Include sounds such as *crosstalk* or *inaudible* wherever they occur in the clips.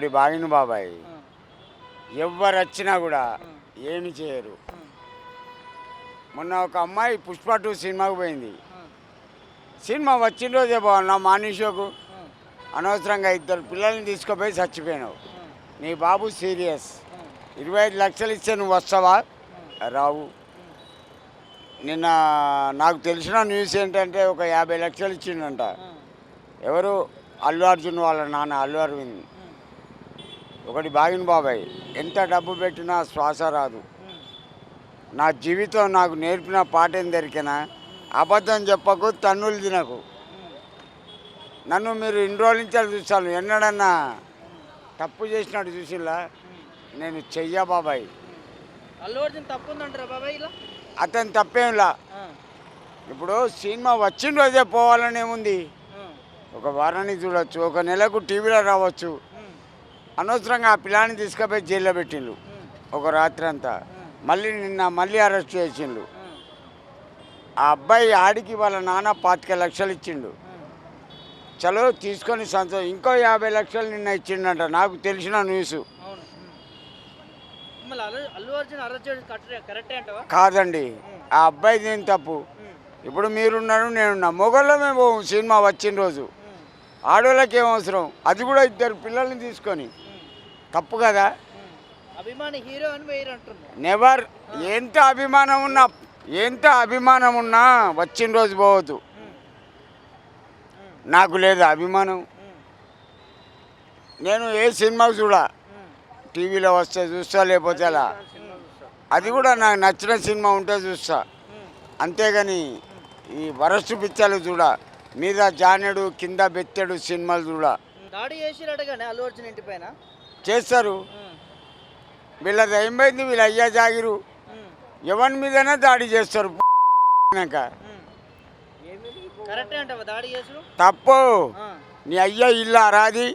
ఒకటి బాగిన బాబాయ్. ఎవ్వరు వచ్చినా కూడా ఏమి చేయరు. మొన్న ఒక అమ్మాయి పుష్ప టూ సినిమాకు పోయింది. సినిమా వచ్చిన రోజే బాగున్నా మార్నింగ్ షోకు. అనవసరంగా ఇద్దరు పిల్లల్ని తీసుకుపోయి చచ్చిపోయినావు. నీ బాబు సీరియస్. ఇరవై ఐదు లక్షలు ఇస్తే నువ్వు వస్తావా? రావు. నిన్న నాకు తెలిసిన న్యూస్ ఏంటంటే ఒక యాభై లక్షలు ఇచ్చిండంట. ఎవరు? అల్లు అర్జున్ వాళ్ళ నాన్న అల్లు అరవింద్. ఒకటి బాగిన బాబాయ్ ఎంత డబ్బు పెట్టినా శ్వాస రాదు. నా జీవితం నాకు నేర్పిన పాట ఏం దొరికినా అబద్ధం చెప్పకు తన్నులు తినకు. నన్ను మీరు ఇన్ని రోజుల నుంచి చూస్తాను ఎన్నడన్నా తప్పు చేసినట్టు చూసిలా నేను చెయ్య బాబాయ్. అతను తప్పేంలా? ఇప్పుడు సినిమా వచ్చిన రోజే పోవాలని ఏముంది? ఒక వారానికి చూడొచ్చు ఒక నెలకు టీవీలో రావచ్చు. అనవసరంగా ఆ పిల్లాన్ని తీసుకుపోయి జైల్లో పెట్టిండు ఒక రాత్రి అంతా. మళ్ళీ నిన్న మళ్ళీ అరెస్ట్ చేసిండు ఆ అబ్బాయి ఆడికి వాళ్ళ నాన్న పాతిక లక్షలు ఇచ్చిండు. చలో తీసుకొని సంతోషం. ఇంకో యాభై లక్షలు నిన్న ఇచ్చిండంట. నాకు తెలిసిన న్యూస్. కాదండి. ఆ అబ్బాయి దేని తప్పు? ఇప్పుడు మీరున్నారు నేనున్నా. మొగల్లో మేము సినిమా వచ్చిన రోజు. ఆడవాళ్ళకి ఏం అవసరం? అది కూడా ఇద్దరు పిల్లల్ని తీసుకొని. తప్పు కదా? అభిమాని హీరో అని అంటున్నారు నెవర్ ఎంత అభిమానం ఉన్నా ఎంత అభిమానం ఉన్నా వచ్చిన రోజు పోవద్దు. నాకు లేదు అభిమానం. నేను ఏ సినిమాకు చూడా? టీవీలో వస్తే చూస్తా లేకపోతే అలా అది కూడా నాకు నచ్చిన సినిమా ఉంటే చూస్తా. అంతేగాని ఈ వరస్టు పిక్చర్లు చూడ? మీద జానెడు కింద బెత్తెడు సినిమాలు చూడ. దాడి చేసిరట కానీ అల్లు అర్జున్ ఇంటి పైన. చేస్తారు. వీళ్ళది ఏమైంది? వీళ్ళ అయ్యా జాగిరు. ఎవరి మీదైనా దాడి చేస్తారు. తప్పు. నీ అయ్య ఇల్లా రాది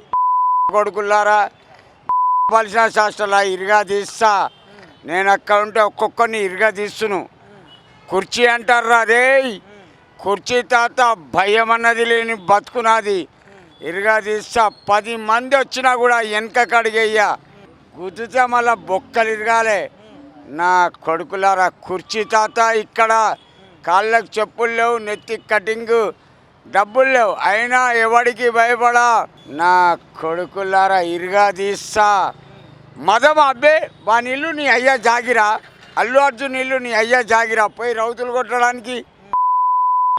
కొడుకుల్లారా. పలిసిన శాస్త్రాల ఇరుగా తీస్తా. నేను అక్కడ ఉంటే ఒక్కొక్కరిని ఇరుగా తీస్తును కుర్చీ అంటారా రే కుర్చీ తాత భయం అన్నది లేని బతుకునాది. ఇరుగా తీస్తా పది మంది వచ్చినా కూడా వెనక కడిగేయ్యా గుద్దుతా మళ్ళా బొక్కలు ఇరగాలే. నా కొడుకులారా కుర్చీ తాత ఇక్కడ. కాళ్ళకు చెప్పులు లేవు నెత్తి కటింగ్. డబ్బులు లేవు అయినా ఎవడికి భయపడా? నా కొడుకులారా ఇరుగా తీస్తా. మదం అబ్బే వాని ఇల్లు నీ అయ్యా జాగిరా. అల్లు అర్జున్ ఇల్లు నీ అయ్యా జాగిరా. పోయి రౌతులు కొట్టడానికి.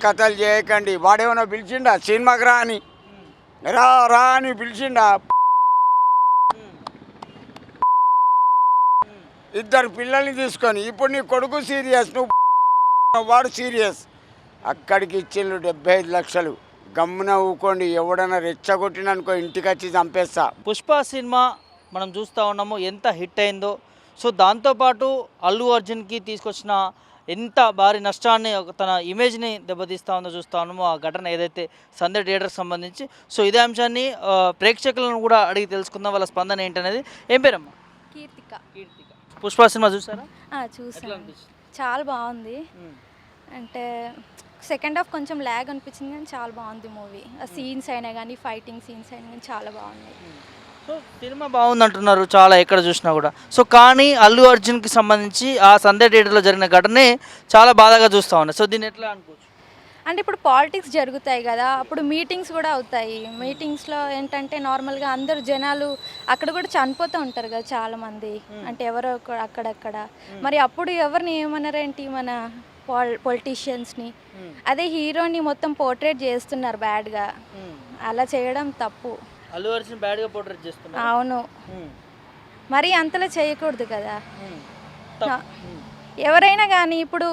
కథలు చేయకండి. వాడేమన్నా పిలిచిండా? సినిమాకి రా అని రా రా అని పిలిచిండా? ఇద్దరు పిల్లల్ని తీసుకొని ఇప్పుడు నీ కొడుకు సీరియస్ నువ్వు వాడు సీరియస్. అక్కడికి ఇచ్చిండు డెబ్బై ఐదు లక్షలు. గమ్మున ఊకోండి. ఎవడన్నా రెచ్చగొట్టిననుకో ఇంటికి వచ్చి చంపేస్తా. పుష్ప సినిమా మనం చూస్తూ ఉన్నాము. ఎంత హిట్ అయిందో. సో దాంతోపాటు అల్లు అర్జున్కి తీసుకొచ్చిన ఎంత భారీ నష్టాన్ని తన ఇమేజ్ని దెబ్బతీస్తా ఉందో చూస్తూ ఉన్నామో ఆ ఘటన ఏదైతే సందే థియేటర్కి సంబంధించి. సో ఇదే అంశాన్ని ప్రేక్షకులను కూడా అడిగి తెలుసుకుందాం. వాళ్ళ స్పందన ఏంటనేది. ఏం పేరమ్మా? కీర్తిక. కీర్తిక. పుష్ప సినిమా చూసారా? చూసాను. చాలా బాగుంది. అంటే సెకండ్ హాఫ్ కొంచెం ల్యాగ్ అనిపించింది కానీ చాలా బాగుంది మూవీ. ఆ సీన్స్ అయినా కానీ ఫైటింగ్ సీన్స్ అయినా కానీ చాలా బాగున్నాయి సో సినిమా బాగుంది అంటున్నారు చాలా ఎక్కడ చూసినా కూడా. సో కానీ అల్లు అర్జున్కి సంబంధించి ఆ సందే థియేటర్లో జరిగిన ఘటనే చాలా బాధగా చూస్తూ ఉన్నాయి సో దీన్ని ఎట్లా అనుకోవచ్చు? అంటే ఇప్పుడు పాలిటిక్స్ జరుగుతాయి కదా అప్పుడు మీటింగ్స్ కూడా అవుతాయి. మీటింగ్స్లో ఏంటంటే నార్మల్గా అందరు జనాలు అక్కడ కూడా చనిపోతూ ఉంటారు కదా చాలా మంది అంటే ఎవరో అక్కడక్కడ. మరి అప్పుడు ఎవరిని ఏమన్నారేంటి మన పాల్ పొలిటీషియన్స్ని? అదే హీరోని మొత్తం పోర్ట్రేట్ చేస్తున్నారు బ్యాడ్గా. అలా చేయడం తప్పు. అల్లు అర్జున్ బ్యాడ్గా పోర్ట్రేట్ చేస్తున్నారు అవును. మరి అంతలా చేయకూడదు కదా. ఎవరైనా కానీ ఇప్పుడు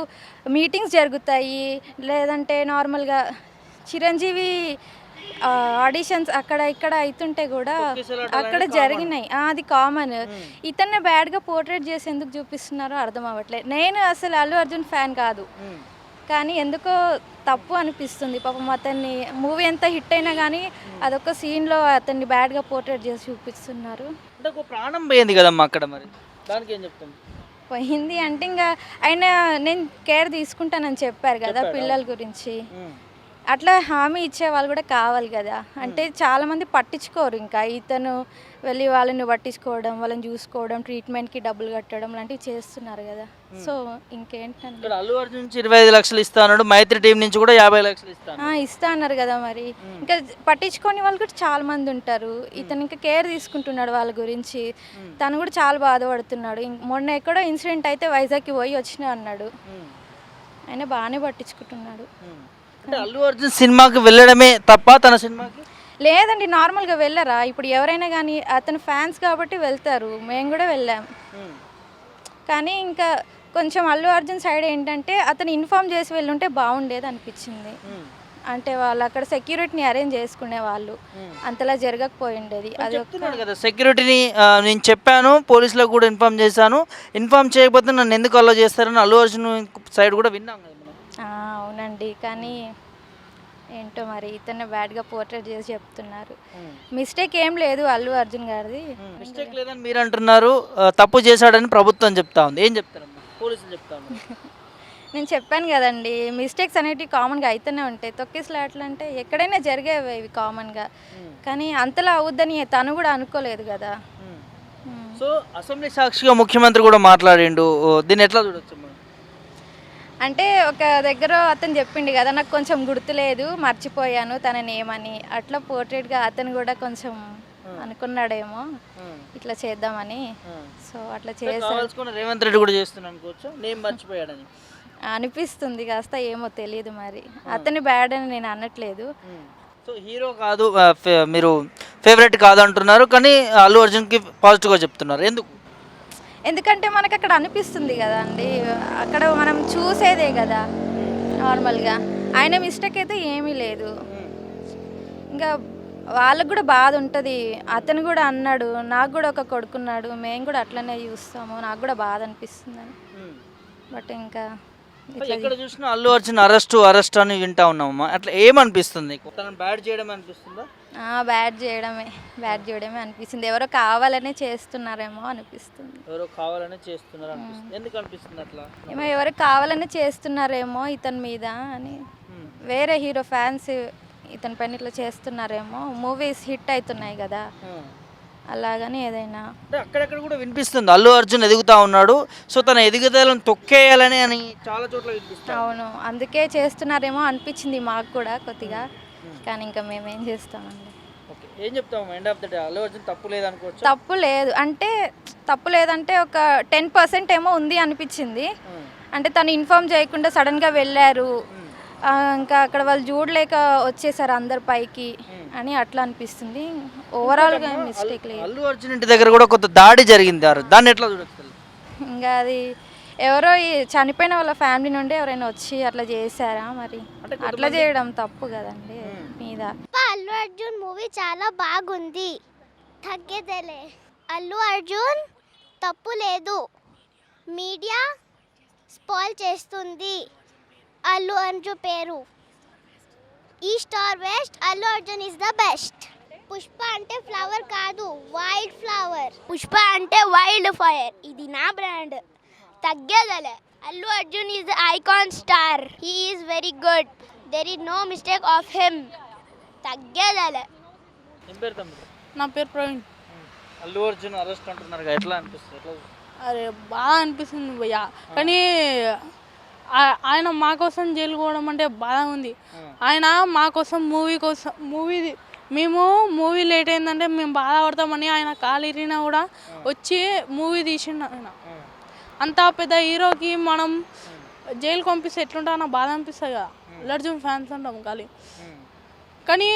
మీటింగ్స్ జరుగుతాయి లేదంటే నార్మల్గా చిరంజీవి ఆడిషన్స్ అక్కడ ఇక్కడ అవుతుంటే కూడా అక్కడ జరిగినాయి. అది కామన్ ఇతన్ని బ్యాడ్గా పోర్ట్రేట్ చేసి ఎందుకు చూపిస్తున్నారో అర్థం అవ్వట్లేదు. నేను అసలు అల్లు అర్జున్ ఫ్యాన్ కాదు. కానీ ఎందుకో తప్పు అనిపిస్తుంది. పాపం అతన్ని మూవీ ఎంత హిట్ అయినా కానీ అదొక సీన్లో అతన్ని బ్యాడ్గా పోర్ట్రేట్ చేసి చూపిస్తున్నారు. అంటే ఒక ప్రాణం పోయింది కదమ్మా అక్కడ మరి. దానికి ఏం చెప్తాం? పోయింది అంటే ఇంకా ఆయన నేను కేర్ తీసుకుంటానని చెప్పారు కదా పిల్లల గురించి. అట్లా హామీ ఇచ్చే వాళ్ళు కూడా కావాలి కదా. అంటే చాలామంది పట్టించుకోరు ఇంకా. ఇతను వెళ్ళి వాళ్ళని పట్టించుకోవడం వాళ్ళని చూసుకోవడం ట్రీట్మెంట్కి డబ్బులు కట్టడం లాంటివి చేస్తున్నారు కదా. సో ఇంకేంటంటే ఇక్కడ అల్లు అర్జున్ నుంచి ఇరవై ఐదు లక్షలు ఇస్తా అన్నాడు. మైత్రి టీం నుంచి కూడా యాభై లక్షలు ఇస్తాను ఆ, ఇస్తా అన్నారు కదా మరి. ఇంకా పట్టించుకొని వాళ్ళు కూడా చాలా మంది ఉంటారు ఇతను ఇంకా కేర్ తీసుకుంటున్నాడు వాళ్ళ గురించి. తను కూడా చాలా బాధపడుతున్నాడు. ఇంక మొన్న ఎక్కడో ఇన్సిడెంట్ అయితే వైజాగ్కి పోయి వచ్చిన అన్నాడు. ఆయన బాగానే పట్టించుకుంటున్నాడు. అంటే అల్లు అర్జున్ సినిమాకి వెళ్ళడమే తప్ప తన సినిమాకి? లేదండి నార్మల్గా వెళ్ళరా? ఇప్పుడు ఎవరైనా కానీ అతను ఫ్యాన్స్ కాబట్టి వెళ్తారు. మేము కూడా వెళ్ళాం. కానీ ఇంకా కొంచెం అల్లు అర్జున్ సైడ్ ఏంటంటే అతను ఇన్ఫామ్ చేసి వెళ్ళుంటే బాగుండేది అనిపించింది. అంటే వాళ్ళు అక్కడ సెక్యూరిటీని అరేంజ్ చేసుకునే వాళ్ళు. అంతలా జరగకపోయి ఉండేది అది కదా సెక్యూరిటీని నేను చెప్పాను పోలీసులకు కూడా ఇన్ఫామ్ చేశాను. ఇన్ఫామ్ చేయకపోతే నన్ను ఎందుకు అలో చేస్తారని అల్లు అర్జున్ సైడ్ కూడా విన్నాం అవునండి. కానీ ఏంటో మరి ఇతన్ని బ్యాడ్గా పోర్ట్రేట్ చేసి చెప్తున్నారు. మిస్టేక్ ఏం లేదు అల్లు అర్జున్ గారిది. మిస్టేక్ లేదని మీరు అంటున్నారు తప్పు చేశాడని ప్రభుత్వం చెప్తా ఉంది. ఏం చెప్తారమ్మా పోలీసులు చెప్తా ఉన్నారు. *laughs* నేను చెప్పాను కదండి. మిస్టేక్స్ అనేటివి కామన్గా అయితేనే ఉంటాయి. తొక్కిసలాట్లు అంటే ఎక్కడైనా జరిగేవి ఇవి కామన్గా. కానీ అంతలా అవుద్దని తను కూడా అనుకోలేదు కదా. సో అసెంబ్లీ సాక్షిగా ముఖ్యమంత్రి కూడా మాట్లాడిండు. దీన్ని ఎట్లా చూడొచ్చు అంటే ఒక దగ్గర అతను చెప్పిండు కదా నాకు కొంచెం గుర్తులేదు మర్చిపోయాను తనని ఏమని. అట్లా పోర్ట్రేట్గా అతను కూడా కొంచెం అనుకున్నాడేమో. ఇట్లా చేద్దామని. సో అట్లా చేసా కావాల్సుకున్న రేవంత్ రెడ్డి కూడా చేస్తున్నాను అనుకోవచ్చు? నేను మర్చిపోయాడని. అనిపిస్తుంది కాస్త ఏమో తెలియదు మరి. అతని బ్యాడ్ అని నేను అనట్లేదు. సో హీరో కాదు మీరు ఫేవరెట్ కాదు అంటున్నారు కానీ అల్లు అర్జున్కి పాజిటివ్గా చెప్తున్నారు. ఎందుకు? ఎందుకంటే మనకు అక్కడ అనిపిస్తుంది కదా అండి అక్కడ మనం చూసేదే కదా నార్మల్గా. ఆయన మిస్టేక్ అయితే ఏమీ లేదు. ఇంకా వాళ్ళకు కూడా బాధ ఉంటుంది. అతను కూడా అన్నాడు నాకు కూడా ఒక కొడుకున్నాడు మేము కూడా అట్లనే చూస్తాము నాకు కూడా బాధ అనిపిస్తుందని. బట్ ఇంకా ఎక్కడ చూసినా అల్లు అర్జున్ అరెస్ట్ అరెస్ట్ అని వింటా ఉన్నామమ్మా. అట్లా ఏమనిపిస్తుంది? తనని బ్యాడ్ చేయడం అనిపిస్తుందా? బ్యాడ్ చేయడమే. బ్యాడ్ చేయడమే అనిపిస్తుంది. ఎవరో కావాలనే చేస్తున్నారేమో అనిపిస్తుంది. ఎవరో కావాలని చేస్తున్నారు అనిపిస్తుంది ఎందుకు అనిపిస్తుంది అట్లా? ఏమో ఎవరు కావాలని చేస్తున్నారేమో ఇతని మీద అని. వేరే హీరో ఫ్యాన్స్ ఇతని పైన ఇట్లా చేస్తున్నారేమో. మూవీస్ హిట్ అవుతున్నాయి కదా. అలాగని ఏదైనా. అక్కడక్కడ కూడా వినిపిస్తుంది. అల్లు అర్జున్ ఎదుగుతా ఉన్నాడు. సో తన ఎదుగుదలను తొక్కేయాలని అని చాలా చోట్ల అవును. అందుకే చేస్తున్నారేమో అనిపించింది మాకు కూడా కొద్దిగా. కానీ ఇంకా మేమేం చేస్తామండి. ఓకే. ఏం చెప్తాము end of the day. Allu Arjun తప్పు లేదనుకోవచ్చు? తప్పు లేదు. అంటే తప్పు లేదంటే ఒక టెన్ పర్సెంట్ ఏమో ఉంది అనిపించింది. అంటే తను ఇన్ఫామ్ చేయకుండా సడన్గా వెళ్ళారు. ఇంకా అక్కడ వాళ్ళు చూడలేక వచ్చేసారు అందరి పైకి. అని అట్లా అనిపిస్తుంది. ఓవరాల్గా మిస్టేక్ లేదు. అల్లు అర్జున్ ఇంటి దగ్గర కూడా కొంత దాడి జరిగింది. దాన్ని ఎట్లా చూడొచ్చు ఇంకా అది ఎవరో ఈ చనిపోయిన వాళ్ళ ఫ్యామిలీ నుండి ఎవరైనా వచ్చి అట్లా చేశారా మరి? అట్లా చేయడం తప్పు కదండి మీద. అల్లు అర్జున్ మూవీ చాలా బాగుంది. తగ్గేదేలే. అల్లు అర్జున్ తప్పు లేదు. మీడియా స్పాయిల్ చేస్తుంది అల్లు అర్జున్ పేరు. ఈ star west Allu Arjun is the best. Pushpa అంటే ఫ్లవర్ కాదు వైల్డ్ ఫ్లవర్. పుష్ప అంటే వైల్డ్ ఫైర్. ఇది నా brand. తగ్గేదలే. Allu Arjun is icon star. He is very good. There is no mistake of him తగ్గేదలే. నా పేరు ప్రవీణ్. అల్లు అర్జున్ అరెస్ట్ అంటున్నారు ఎట్లా అనిపిస్తుంది? అరే బాగా అనిపిస్తుంది భయ్య. కానీ ఆయన మా కోసం జైలు పోవడం అంటే బాధ ఉంది. ఆయన మా కోసం మూవీ కోసం మూవీ మేము మూవీ లేట్ అయిందంటే మేము బాధపడతామని ఆయన కాలు ఇరిగినా కూడా వచ్చి మూవీ తీసిండు ఆయన. అంత పెద్ద హీరోకి మనం జైలు పంపిస్తే ఎట్లుంటా నాకు బాధ అనిపిస్తుంది కదా. అల్లు అర్జున్ ఫ్యాన్స్ ఉంటాం ఖాళీ. కానీ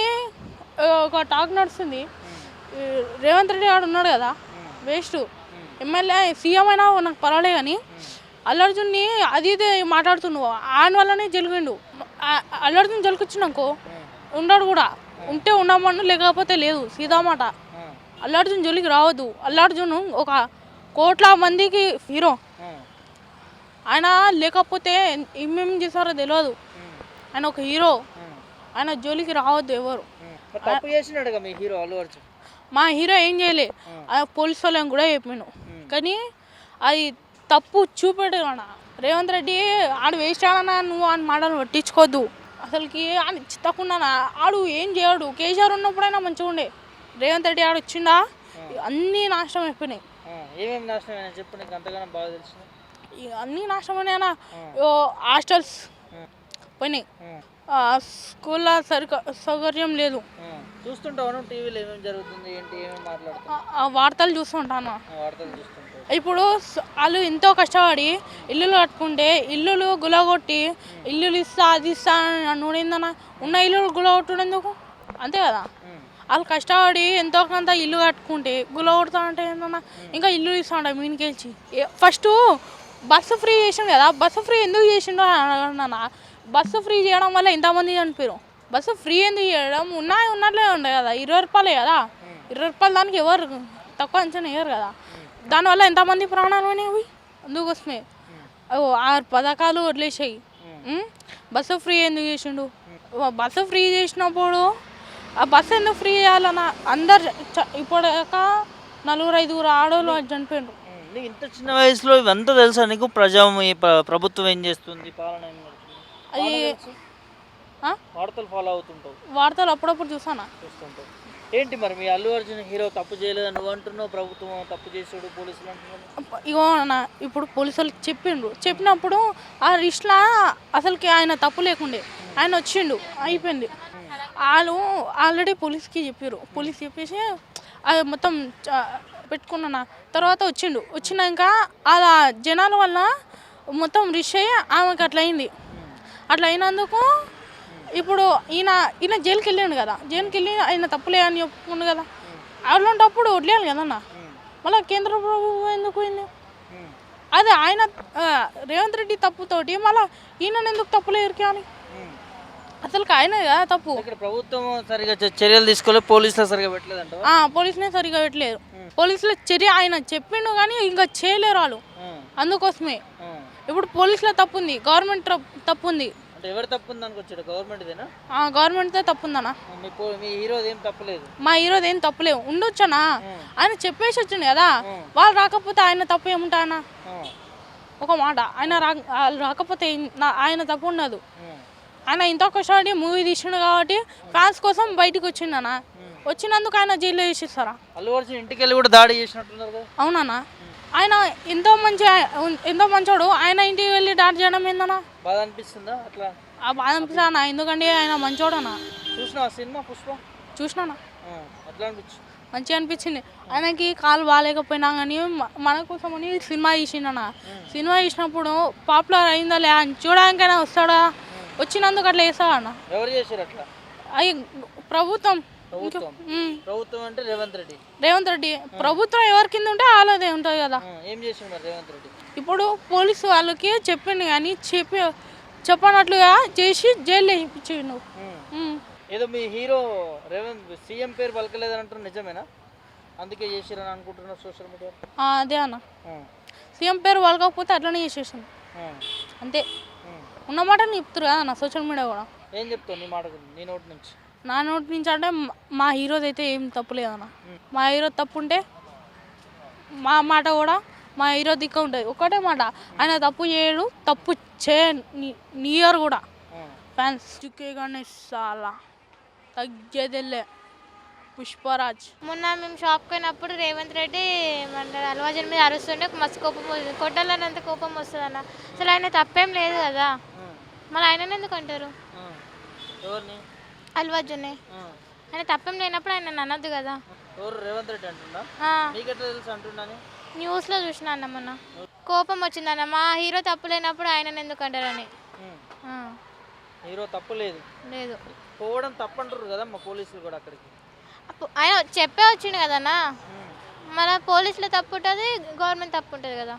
ఒక టాక్ నడుస్తుంది. రేవంత్ రెడ్డి గారు ఉన్నాడు కదా వేస్ట్. ఎమ్మెల్యే సీఎం అయినా నాకు పర్వాలే కానీ అల్లు అర్జున్ని అది ఇది మాట్లాడుతున్నావు ఆయన వల్లనే జలిగిండు ఆ- అల్లు అర్జున్ జలికొచ్చినాకో ఉండడు కూడా. ఉంటే ఉండమను లేకపోతే లేదు. సీదామాట అల్లు అర్జున్ జోలికి రావద్దు. అల్లు అర్జున్ ఒక కోట్ల మందికి హీరో. ఆయన లేకపోతే ఏమేమి చేశారో తెలియదు ఆయన ఒక హీరో. ఆయన జోలికి రావద్దు ఎవరు. మీ హీరో ఏం చేయలే. ఆ. పోలీస్ వాళ్ళని కూడా చెప్పాను కానీ అది తప్పు అన్న. రేవంత్ రెడ్డి ఆడు వేస్ట్ ఆడన్నా నువ్వు అని మాటలు పట్టించుకోవద్దు అసలుకి అని చిత్తకుండా ఆడు ఏం చేయడు. కేసీఆర్ ఉన్నప్పుడైనా మంచిగా ఉండే. రేవంత్ రెడ్డి ఆడు వచ్చిండా? అన్నీ నాశనం అయిపోయినాయి. ఏమేమి నాశనం అయినా చెప్పు నీకు అంతగానో బాగా అన్నీ హాస్టల్స్ పోయినాయి. స్కూల్లో సరిగా సౌకర్యం లేదు. చూస్తుంటావు టీవీలో ఏమేమి జరుగుతుంది ఏంటి ఏమేమి ఆ వార్తలు చూస్తుంటాను వార్తలు చూస్తుంటావు. ఇప్పుడు వాళ్ళు ఎంతో కష్టపడి ఇల్లులు కట్టుకుంటే ఇల్లులు గులగొట్టి ఇల్లులు ఇస్తా అది ఇస్తా అని ఉన్న ఇల్లులు గులగొట్టడం ఎందుకు? అంతే కదా? వాళ్ళు కష్టపడి ఎంతో కొంత ఇల్లు కట్టుకుంటే గులగొడతా అంటే ఏందన్నా? ఇంకా ఇల్లు ఇస్తా ఉంటాయి మీనికెళ్ళి ఫస్ట్ బస్సు ఫ్రీ చేసిండు కదా? బస్సు ఫ్రీ ఎందుకు చేసిండో అని బస్సు ఫ్రీ చేయడం వల్ల ఎంతమంది చనిపోయారు బస్సు ఫ్రీ ఎందుకు చేయడం? ఉన్నాయి ఉన్నట్లే ఉండే కదా? ఇరవై రూపాయలే కదా? ఇరవై రూపాయలు దానికి ఎవరు తక్కువ అంచనా వేయరు కదా? దానివల్ల ఎంతమంది ప్రాణాలు పోయినాయి అందుకోసమే ఓ ఆరు పథకాలు వదిలేసాయి? బస్సు ఫ్రీ ఎందుకు చేసిండు? బస్సు ఫ్రీ చేసినప్పుడు ఆ బస్సు ఎందుకు ఫ్రీ చేయాలన్న అందరు దాకా నలుగురు ఐదుగురు ఆడవాళ్ళు చనిపోయిండ్రు ఇంత చిన్న వయసులో ఇవంతా తెలుసా నీకు? ప్రజా ప్రభుత్వం ఏం చేస్తుంది? పాలన అది? వార్తలు ఫాలో అవుతుంటావు. వార్తలు అప్పుడప్పుడు చూసానా చూస్తుంటావు. ఏంటి మరి మీ అల్లు అర్జున్ హీరో తప్పు చేయలేదు నువ్వు అంటున్నావు? ప్రభుత్వం తప్పు చేసాడు పోలీసులు అంటున్నావు ఇగో అన్న ఇప్పుడు పోలీసులు చెప్పిండ్రు. చెప్పినప్పుడు ఆ రిష్లా అసలుకి ఆయన తప్పు లేకుండే. ఆయన వచ్చిండు అయిపోయింది. వాళ్ళు ఆల్రెడీ పోలీస్కి చెప్పారు పోలీస్ చెప్పేసి అది మొత్తం పెట్టుకున్నా తర్వాత వచ్చిండు. వచ్చినాక అలా జనాల వల్ల మొత్తం రిష్ అయ్యి ఆమెకు అట్లా అయింది. అట్లా అయినందుకు ఇప్పుడు ఈయన ఈయన జైలుకి వెళ్ళాడు కదా. జైలుకి వెళ్ళి ఆయన తప్పులే అని చెప్పుకుండు కదా. అలాంటప్పుడు వదిలేయాలి కదన్న. మళ్ళీ కేంద్ర ప్రభుత్వం ఎందుకు పోయింది అదే ఆయన రేవంత్ రెడ్డి తప్పుతోటి మళ్ళీ ఈయన ఎందుకు తప్పులే ఇరికాని అసలు ఆయన కదా తప్పు. ఇక్కడ ప్రభుత్వం సరిగా చర్యలు తీసుకోలేదు పోలీసులు సరిగా పెట్టలేదంట ఆ, పోలీసునే సరిగా పెట్టలేదు. పోలీసుల చర్య ఆయన చెప్పిండు కానీ ఇంకా చేయలేరు వాళ్ళు అందుకోసమే. ఇప్పుడు పోలీసుల తప్పు ఉంది గవర్నమెంట్ తప్పు ఉంది ఎవరు తప్పు ఉంది అనుకొచ్చాడు గవర్నమెంట్ ఆ, గవర్నమెంట్తో తప్పు ఉందన్న మీ పో మీ హీరోది ఏం తప్పలేదు? మా హీరోది ఏం తప్పులేవు. ఉండొచ్చనా ఆయన చెప్పేసి వచ్చిండు కదా. వాళ్ళు రాకపోతే ఆయన తప్పు ఏముంటాయన ఒక మాట. ఆయన రా వాళ్ళు రాకపోతే ఏం- నా- ఆయన తప్పు ఉండదు. ఆయన ఇంత కష్టపడి మూవీ తీసిండు కాబట్టి ఫ్యాన్స్ కోసం బయటికి వచ్చిండనా వచ్చినందుకు ఆయన జైల్లో వేసిస్తారా? అల్లు అర్జున్ ఇంటికి వెళ్ళి కూడా దాడి చేసినట్టున్నారు కదా. అవునన్నా. ఆయన ఎంతో మంచి ఎంతో మంచోడు. ఆయన ఇంటికి వెళ్ళి డాట్ చేయడం ఏందన్నా? బాధ అనిపిస్తుందా? అట్లా? ఆ బాధ అనిపిస్తానా ఎందుకంటే ఆయన మంచోడనా చూసిన సినిమా పుష్ప? చూసినానా? అట్లా అనిపించు మంచిగా అనిపించింది. ఆయనకి కాలు బాగాలేకపోయినా కానీ మన కోసమని సినిమా తీసిండన్న. సినిమా తీసినప్పుడు పాపులర్ అయిందా లే? అని చూడడానికైనా వస్తాడా? వచ్చినందుకు అట్లా వేస్తాడా అన్న? ఎవరు చేశారు అట్లా? అవి ప్రభుత్వం. ప్రభుత్వం. ప్రభుత్వం అంటే రేవంత్ రెడ్డి. రేవంత్ రెడ్డి. ప్రభుత్వం ఎవరి కింద ఉంటే వాళ్ళదే ఉంటుంది కదా. ఏం చేసిండు మరి రేవంత్ రెడ్డి? ఇప్పుడు పోలీసు వాళ్ళకి చెప్పిండు కానీ చెప్పి చెప్పనట్లుగా చేసి జైలు వేయించిండు. ఏదో మీ హీరో రేవంత్ సీఎం పేరు పలకలేదని అంటారు నిజమేనా? అందుకే చేసిరని అనుకుంటున్నారు సోషల్ మీడియా. అదే అన్న. సీఎం పేరు వాళ్ళకపోతే అట్లనే చేసేసాను అంతే. ఉన్నమాట చెప్తారు కదా అన్న సోషల్ మీడియా కూడా. ఏం చెప్తావు నీ మాటకు నీ నోటి నుంచి. నా నోటి నుంచి అంటే మ- హీరోది అయితే ఏం తప్పు లేదన్న మా హీరో తప్పు ఉంటే మా మాట కూడా మా హీరో దిక్కు ఉంటుంది. ఒకటే మాట ఆయన తప్పు చేయడు తప్పు చే నియర్ కూడా. ఫ్యాన్స్. చుక్కే గణేష్ చాలా తగ్గేదిలే. పుష్పరాజ్. మొన్న మేము షాప్కి పోయినప్పుడు రేవంత్ రెడ్డి మన అల్వాజన్ మీద అరుస్తుంటే మస్తు కోపం వస్తుంది. కొట్టాలన్నంత కోపం వస్తుంది అన్న. అసలు ఆయన తప్పేం లేదు కదా. మళ్ళీ ఆయన ఎందుకు అంటారు? ఎవరిని అల్వాజునే ఆయన తప్పేం లేనప్పుడు ఆయన అనద్దు కదా. ఎవరు రేవంత్ రెడ్డి అంటున్నా ఆ, నీకెట్లా తెలుసు అంటున్నాను న్యూస్లో చూసిన అన్న మొన్న. కోపం వచ్చిందన్న మా హీరో తప్పు లేనప్పుడు ఆయన ఎందుకు అంటారని. ఆ, హీరో తప్పు లేదు. లేదు. పోవడం తప్పంటారు కదా మా పోలీసులు కూడా అక్కడికి? అప్పు- ఆయన చెప్పే వచ్చిండు కదన్నా మన పోలీసులో తప్పు ఉంటుంది గవర్నమెంట్ తప్పు ఉంటుంది కదా.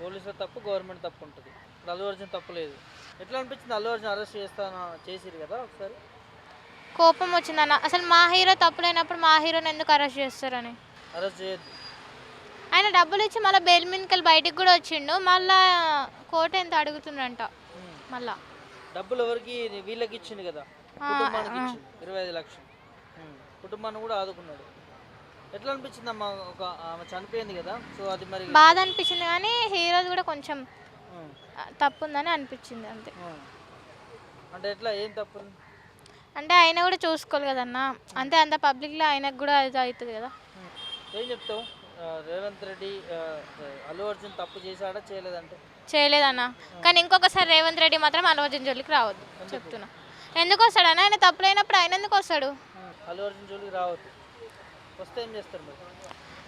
పోలీసుల తప్పు గవర్నమెంట్ తప్పు ఉంటుంది. అల్లు అర్జున్ తప్పు లేదు ఎట్లా అనిపించింది అల్లు అర్జున్ అరెస్ట్ చేస్తాను చేసిరు కదా ఒకసారి? కోపం వచ్చిందన్న. అసలు మా హీరో తప్పు లేనప్పుడు మా హీరోని ఎందుకు అరెస్ట్ చేస్తారని? అరెస్ట్ చేయొద్దు. ఆయన డబ్బులు ఇచ్చి మళ్ళీ బెయిల్ మీదకి బయటికి కూడా వచ్చిండు. మళ్ళా కోర్టు ఎంత అడుగుతుండంట మళ్ళా. డబ్బులు ఎవరికి? వీళ్ళకి ఇచ్చిండు కదా. కుటుంబానికి ఇరవై ఐదు లక్షలు. కుటుంబాన్ని కూడా ఆదుకున్నాడు. ఎట్లా అనిపించింది అమ్మ ఒక ఆమె చనిపోయింది కదా. సో అది మరి బాధ అనిపించింది కానీ హీరోది కూడా కొంచెం తప్పు ఉందని అనిపించింది అంతే. అంటే ఎట్లా ఏం తప్పు? అంటే ఆయన కూడా చూసుకోవాలి కదన్న. అంతే అంత పబ్లిక్లో ఆయనకు కూడా అది అవుతుంది కదా. ఏం చెప్తావు? రేవంత్ రెడ్డి అల్లు అర్జున్ తప్పు చేశాడా చేయలేదంటే? చేయలేదన్న. కానీ ఇంకొకసారి రేవంత్ రెడ్డి మాత్రం అల్లు జోలికి రావద్దు చెప్తున్నా. ఎందుకు వస్తాడన్న ఆయన తప్పు లేనప్పుడు ఆయన ఎందుకు వస్తాడు? అల్లు అర్జున్ జోలికి రావద్దు. వస్తే ఏం చేస్తారు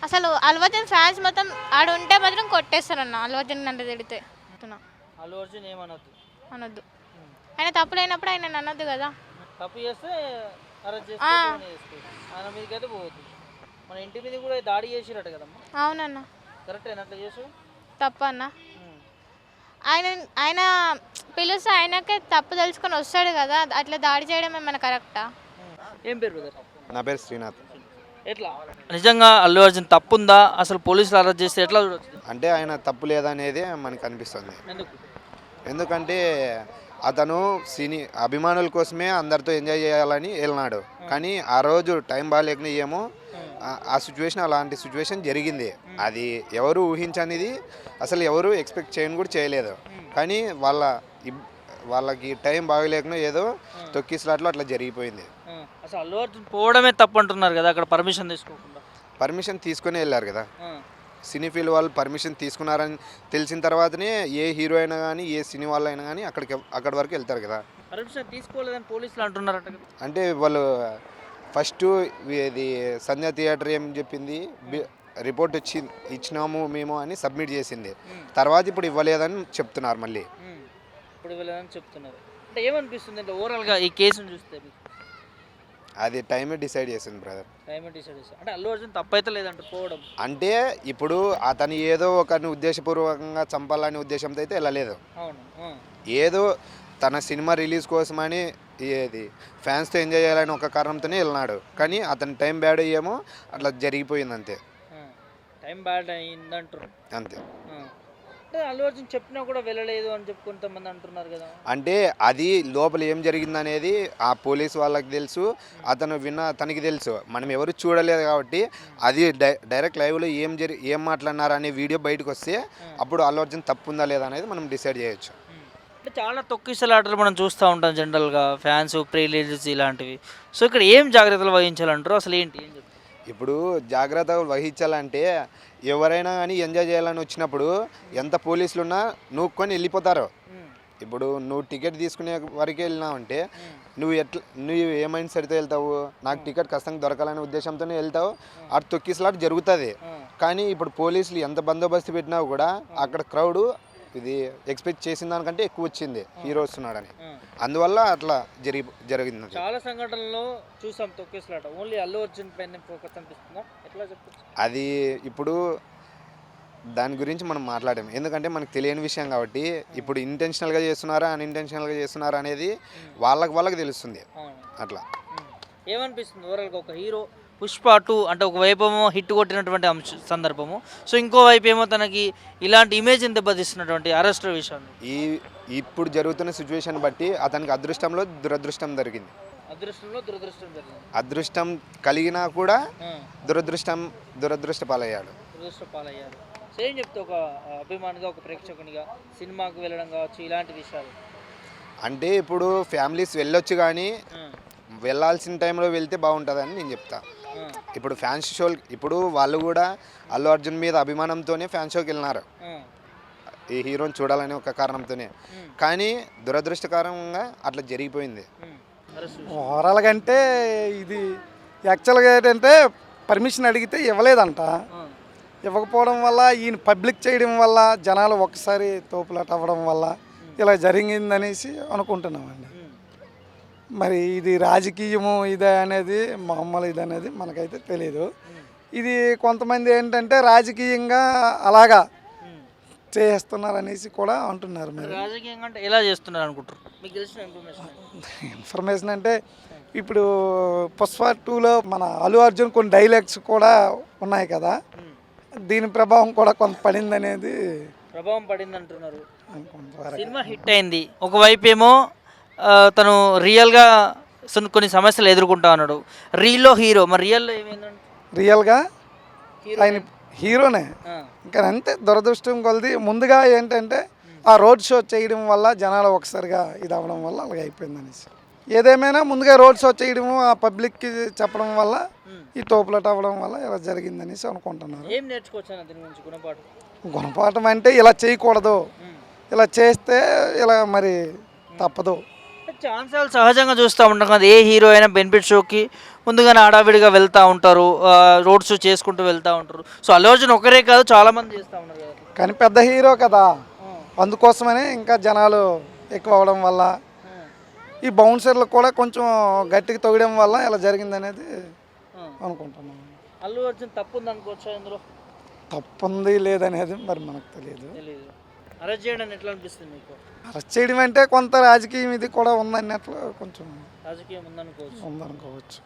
అసలు అల్వజన్ ఫ్యాన్స్ మొత్తం ఆడు ఉంటే మాత్రం కొట్టేస్తారన్న అల్వజన్ అంటే తిడితే. చెప్తున్నా. అల్లు అర్జున్ ఏమనొద్దు. అనొద్దు. ఆయన తప్పు లేనప్పుడు ఆయన అనొద్దు కదా. తప్పు చేస్తే అరెస్ట్ చేసుకోవచ్చు ఆయన మీదకైతే పోవద్దు. మన ఇంటి మీద కూడా దాడి చేసిరట కదమ్మా. అవునన్న. కరెక్ట్ అట్లా చేసు తప్పు అన్న ఆయన ఆయన పిలుస్తే ఆయనకే తప్పు తెలుసుకొని వస్తాడు కదా. అట్లా దాడి చేయడం ఏమైనా కరెక్టా? ఏం పేరు బ్రదర్? నా పేరు శ్రీనాథ్. ఎట్లా? నిజంగా అల్లు అర్జున్ తప్పుందా? అసలు పోలీసులు అరెస్ట్ చేస్తే ఎట్లా చూడొచ్చు? అంటే ఆయన తప్పు లేదనేది మనకు అనిపిస్తుంది ఎందుకు? ఎందుకంటే అతను సినీ అభిమానుల కోసమే అందరితో ఎంజాయ్ చేయాలని వెళ్ళినాడు కానీ ఆ రోజు టైం బాగాలేకనే ఏమో ఆ- సిచ్యువేషన్ అలాంటి సిచ్యువేషన్ జరిగింది. అది ఎవరు ఊహించనిది అసలు ఎవరు ఎక్స్పెక్ట్ చేయని కూడా చేయలేదు. కానీ వాళ్ళ వాళ్ళకి టైం బాగలేకనో ఏదో తొక్కిసలాట్లో అట్లా జరిగిపోయింది. అసలు అల్లు అర్జున్ పోవడమే తప్పు అంటున్నారు కదా అక్కడ పర్మిషన్ తీసుకోకుండా. పర్మిషన్ తీసుకుని వెళ్ళారు కదా. సినీ ఫీల్డ్ వాళ్ళు పర్మిషన్ తీసుకున్నారని తెలిసిన తర్వాతనే ఏ హీరో అయినా కానీ ఏ సినీ వాళ్ళు అయినా కానీ అక్కడికి అక్కడి వరకు వెళ్తారు కదా. పర్మిషన్ తీసుకోలేదని పోలీసులు అంటున్నారట అంటే వాళ్ళు ఫస్ట్ ఇది సంధ్య థియేటర్ ఏం చెప్పింది? రిపోర్ట్ వచ్చి ఇచ్చినాము మేము అని సబ్మిట్ చేసింది. తర్వాత ఇప్పుడు ఇవ్వలేదని చెప్తున్నారు మళ్ళీ. ఇప్పుడు వెళ్ళదని చెప్తున్నారు. అంటే ఏమనిపిస్తుంది అంటే ఓవరాల్గా ఈ కేసును చూస్తే మీకు? అది టైమే డిసైడ్ చేసింది బ్రదర్. టైం డిసైడ్ చేస్తారు అంటే అల్లు అర్జున్ తప్పైతే లేదంట పోవడం. అంటే ఇప్పుడు అతను ఏదో ఒకరిని ఉద్దేశపూర్వకంగా చంపాలనే ఉద్దేశంతో అయితే వెళ్ళలేదు. అవును ఏదో తన సినిమా రిలీజ్ కోసమని ఏది ఫ్యాన్స్తో ఎంజాయ్ చేయాలని ఒక కారణంతోనే వెళ్ళినాడు. కానీ అతని టైం బ్యాడ్ అయ్యేమో అట్లా జరిగిపోయింది అంతే. టైం బ్యాడ్ అయిందంటారు అంతే. అంటే అల్లు అర్జున్ చెప్పినా కూడా వెళ్ళలేదు అని చెప్పి కొంతమంది అంటున్నారు కదా. అంటే అది లోపల ఏం జరిగిందనేది ఆ పోలీస్ వాళ్ళకి తెలుసు అతను విన్న తనకి తెలుసు. మనం ఎవరు చూడలేదు కాబట్టి అది డై డైరెక్ట్ లైవ్లో ఏం జరి ఏం మాట్లాడినారు అనే వీడియో బయటకు వస్తే అప్పుడు అల్లు అర్జున్ తప్పు ఉందా లేదా అనేది మనం డిసైడ్ చేయొచ్చు. అంటే చాలా తొక్కిసలాటలు మనం చూస్తూ ఉంటాం జనరల్గా ఫ్యాన్స్ ప్రీ రిలీజ్ ఇలాంటివి. సో ఇక్కడ ఏం జాగ్రత్తలు వహించాలంటారు? అసలు ఏంటి? ఏం చెప్తారు? ఇప్పుడు జాగ్రత్తలు వహించాలంటే ఎవరైనా కానీ ఎంజాయ్ చేయాలని వచ్చినప్పుడు ఎంత పోలీసులు ఉన్నా నూక్కొని వెళ్ళిపోతారు. ఇప్పుడు నువ్వు టికెట్ తీసుకునే వరకు వెళ్ళినావంటే నువ్వు ఎట్లా నువ్వు ఏ మైండ్ సెట్తో వెళ్తావు నాకు టికెట్ ఖచ్చితంగా దొరకాలనే ఉద్దేశంతోనే వెళ్తావు అటు తొక్కిసలాట జరుగుతుంది. కానీ ఇప్పుడు పోలీసులు ఎంత బందోబస్తు పెట్టినా కూడా అక్కడ క్రౌడ్ ఇది ఎక్స్పెక్ట్ చేసిన దానికంటే ఎక్కువ వచ్చింది హీరో వస్తున్నాడని. అందువల్ల అట్లా జరిగి జరిగింది. చాలా సంఘటనల్లో చూసాం తొక్కిసలాట. ఓన్లీ అల్లు అర్జున్ పైన ఫోకస్ అనిపిస్తుందా? ఎట్లా చెప్పచ్చు? అది ఇప్పుడు దాని గురించి మనం మాట్లాడాము ఎందుకంటే మనకు తెలియని విషయం కాబట్టి ఇప్పుడు ఇంటెన్షనల్గా చేస్తున్నారా అన్ఇంటెన్షనల్గా చేస్తున్నారా అనేది వాళ్ళకి వాళ్ళకి తెలుస్తుంది. అట్లా. ఏమనిపిస్తుంది? ఓవరాల్గా ఒక హీరో పుష్ప టూ అంటే ఒక వైపు ఏమో హిట్ కొట్టినటువంటి అంశ సందర్భము. సో ఇంకో వైపు ఏమో తనకి ఇలాంటి ఇమేజ్ని దెబ్బతీస్తున్నటువంటి అరెస్ట్ విషయంలో. ఈ ఇప్పుడు జరుగుతున్న సిచ్యువేషన్ బట్టి అతనికి అదృష్టంలో దురదృష్టం జరిగింది. అదృష్టంలో దురదృష్టం జరిగింది. అదృష్టం కలిగినా కూడా దురదృష్టం దురదృష్ట పాలయ్యాడు. దురదృష్ట పాలయ్యారు సో ఏం చెప్తే ఒక అభిమానిగా ఒక ప్రేక్షకునిగా సినిమాకు వెళ్ళడం కావచ్చు ఇలాంటి విషయాలు. అంటే ఇప్పుడు ఫ్యామిలీస్ వెళ్ళొచ్చు కానీ వెళ్ళాల్సిన టైంలో వెళ్తే బాగుంటుందని నేను చెప్తా. ఆ, ఇప్పుడు ఫ్యాన్స్ షో ఇప్పుడు వాళ్ళు కూడా అల్లు అర్జున్ మీద అభిమానంతోనే ఫ్యాన్ షోకి వెళ్ళినారు. ఈ హీరోని చూడాలనే ఒక కారణంతోనే. కానీ దురదృష్టకరంగా అట్లా జరిగిపోయింది. ఓవరాల్గా అంటే ఇది యాక్చువల్గా ఏంటంటే పర్మిషన్ అడిగితే ఇవ్వలేదంట. ఇవ్వకపోవడం వల్ల ఈయన పబ్లిక్ చేయడం వల్ల జనాలు ఒకసారి తోపులాట అవ్వడం వల్ల ఇలా జరిగిందనేసి అనుకుంటున్నామండి. మరి ఇది రాజకీయము ఇది అనేది మామూలు ఇది అనేది మనకైతే తెలియదు ఇది కొంతమంది ఏంటంటే రాజకీయంగా అలాగా. చేస్తున్నారు అనేసి కూడా అంటున్నారు మరి. రాజకీయంగా అంటే ఎలా చేస్తున్నారు అనుకుంటారు మీకు తెలిసిన ఇన్ఫర్మేషన్ ఇన్ఫర్మేషన్ అంటే ఇప్పుడు పుష్ప టూలో మన అల్లు అర్జున్ కొన్ని డైలాగ్స్ కూడా ఉన్నాయి కదా. దీని ప్రభావం కూడా కొంత పడింది అనేది ప్రభావం పడింది అంటున్నారు సినిమా హిట్ అయింది. ఒకవైపు ఏమో తను రియల్గా కొన్ని సమస్యలు ఎదుర్కొంటా ఉన్నాడు. రీల్లో హీరో మరి రియల్లో ఏమైందంటే రియల్గా? ఆయన హీరోనే. ఇంకా అంతే దురదృష్టం కొలది. ముందుగా ఏంటంటే ఆ రోడ్ షో చేయడం వల్ల జనాలు ఒకసారిగా ఇది అవ్వడం వల్ల అలాగే అయిపోయింది అనేసి. ఏదేమైనా ముందుగా రోడ్ షో చేయడము ఆ పబ్లిక్కి చెప్పడం వల్ల ఈ తోపులట అవ్వడం వల్ల ఇలా జరిగిందనేసి అనుకుంటున్నారు. ఏం నేర్చుకోవచ్చు గుణపాఠం? అంటే ఇలా చేయకూడదు. ఇలా చేస్తే ఇలా మరి తప్పదు. ఛాన్సాలు సహజంగా చూస్తూ ఉంటాం. కదా ఏ హీరో అయినా బెనిఫిట్ షోకి ముందుగానే హడావిడిగా వెళ్తూ ఉంటారు. రోడ్ షో చేసుకుంటూ వెళ్తూ ఉంటారు. సో అల్లు అర్జున్ ఒకరే కాదు చాలా మంది చేస్తూ ఉన్నారు కదా. కానీ పెద్ద హీరో కదా. అందుకోసమనే ఇంకా జనాలు ఎక్కువ అవడం వల్ల ఈ బౌన్సర్లు కూడా కొంచెం గట్టిగా తొగడం వల్ల ఇలా జరిగింది అనేది అనుకుంటున్నాను అల్లు అర్జున్ తప్పు ఉంది అనుకోవచ్చా ఇందులో? తప్పుంది లేదనేది మరి మనకు తెలియదు. తెలియదు అరెస్ట్ చేయడం ఎట్లా అనిపిస్తుంది మీకు? అరెస్ట్ చేయడం అంటే కొంత రాజకీయం ఇది కూడా ఉందన్నట్లు కొంచెం రాజకీయం ఉందనుకోవచ్చు. ఉందనుకోవచ్చు.